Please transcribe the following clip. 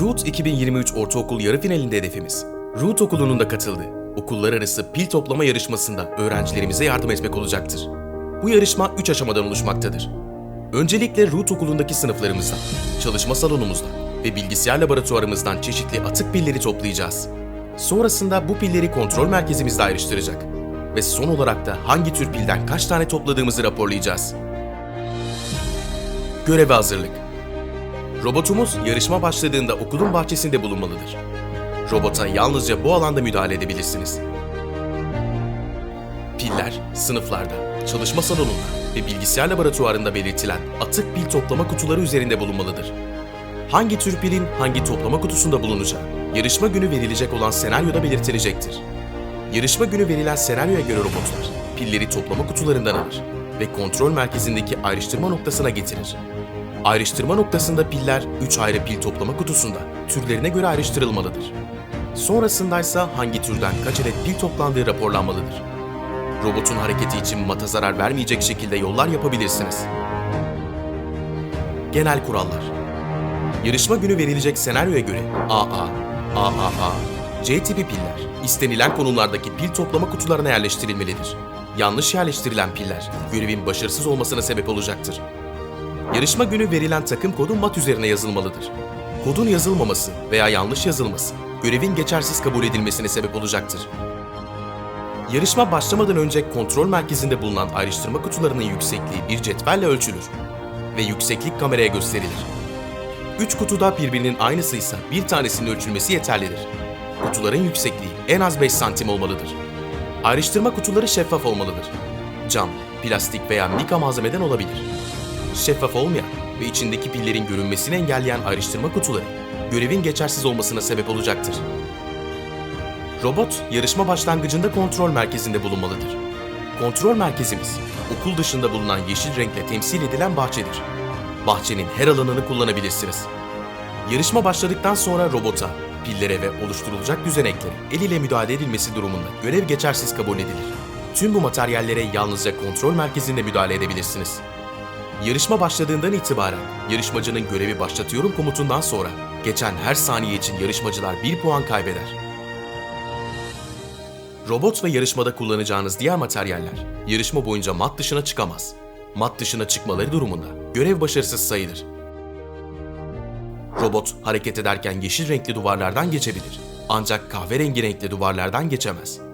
Root 2023 Ortaokul yarı finalinde hedefimiz. Root okulunun da katıldığı okullar arası pil toplama yarışmasında öğrencilerimize yardım etmek olacaktır. Bu yarışma 3 aşamadan oluşmaktadır. Öncelikle Root okulundaki sınıflarımızdan, çalışma salonumuzdan ve bilgisayar laboratuvarımızdan çeşitli atık pilleri toplayacağız. Sonrasında bu pilleri kontrol merkezimizde ayrıştıracak ve son olarak da hangi tür pilden kaç tane topladığımızı raporlayacağız. Göreve hazırlık. Robotumuz yarışma başladığında okulun bahçesinde bulunmalıdır. Robota yalnızca bu alanda müdahale edebilirsiniz. Piller, sınıflarda, çalışma salonunda ve bilgisayar laboratuvarında belirtilen atık pil toplama kutuları üzerinde bulunmalıdır. Hangi tür pilin hangi toplama kutusunda bulunacağı, yarışma günü verilecek olan senaryoda belirtilecektir. Yarışma günü verilen senaryoya göre robotlar, pilleri toplama kutularından alır ve kontrol merkezindeki ayrıştırma noktasına getirir. Ayrıştırma noktasında piller 3 ayrı pil toplama kutusunda türlerine göre ayrıştırılmalıdır. Sonrasında ise hangi türden kaç adet pil toplandığı raporlanmalıdır. Robotun hareketi için mata zarar vermeyecek şekilde yollar yapabilirsiniz. Genel kurallar Yarışma günü verilecek senaryoya göre AA, AAA, C tipi piller istenilen konumlardaki pil toplama kutularına yerleştirilmelidir. Yanlış yerleştirilen piller görevin başarısız olmasına sebep olacaktır. Yarışma günü verilen takım kodu mat üzerine yazılmalıdır. Kodun yazılmaması veya yanlış yazılması görevin geçersiz kabul edilmesine sebep olacaktır. Yarışma başlamadan önce kontrol merkezinde bulunan ayrıştırma kutularının yüksekliği bir cetvelle ölçülür ve yükseklik kameraya gösterilir. Üç kutuda birbirinin aynısıysa bir tanesinin ölçülmesi yeterlidir. Kutuların yüksekliği en az 5 santim olmalıdır. Ayrıştırma kutuları şeffaf olmalıdır. Cam, plastik veya mika malzemeden olabilir. Şeffaf olmayan ve içindeki pillerin görünmesini engelleyen ayrıştırma kutuları görevin geçersiz olmasına sebep olacaktır. Robot, yarışma başlangıcında kontrol merkezinde bulunmalıdır. Kontrol merkezimiz, okul dışında bulunan yeşil renkle temsil edilen bahçedir. Bahçenin her alanını kullanabilirsiniz. Yarışma başladıktan sonra robota, pillere ve oluşturulacak düzeneklere el ile müdahale edilmesi durumunda görev geçersiz kabul edilir. Tüm bu materyallere yalnızca kontrol merkezinde müdahale edebilirsiniz. Yarışma başladığından itibaren yarışmacının görevi başlatıyorum komutundan sonra geçen her saniye için yarışmacılar 1 puan kaybeder. Robot ve yarışmada kullanacağınız diğer materyaller yarışma boyunca mat dışına çıkamaz. Mat dışına çıkmaları durumunda görev başarısız sayılır. Robot hareket ederken yeşil renkli duvarlardan geçebilir. Ancak kahverengi renkli duvarlardan geçemez.